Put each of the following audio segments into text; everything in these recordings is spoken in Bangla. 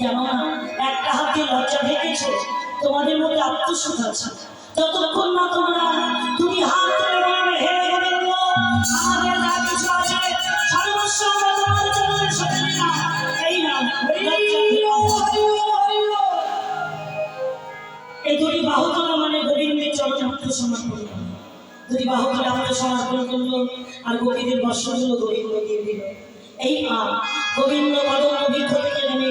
না। একটা হাতে লজ্জা ঢেকেছে তোমাদের মধ্যে আত্মসুখ আছে যতক্ষণ না তোমরা তুমি হাত তুলে বলবে হে গোবিন্দ আমাদের যা এই না, এই দুটি বাহুতলা মানে গোবিন্দের চরণে আত্মসমর্পণ। দুটি বাহুতলা আত্মসমর্পণ করল, আর গোপীদের বর্ষগুলো গোবিন্দ দিয়ে দিল এই মা গোবিন্দ পদম অভিজ্ঞ থেকে নেমে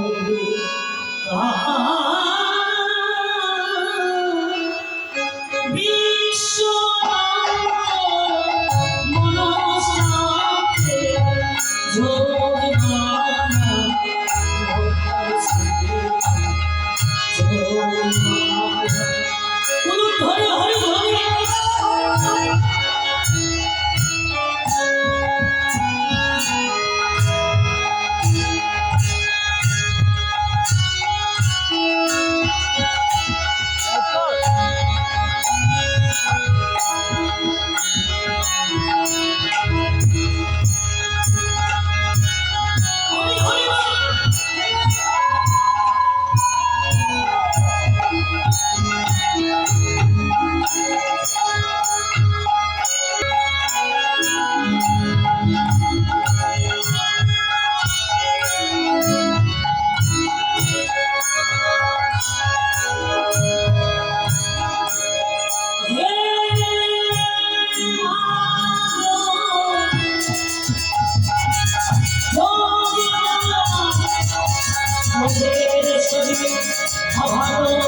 মোরে ভালো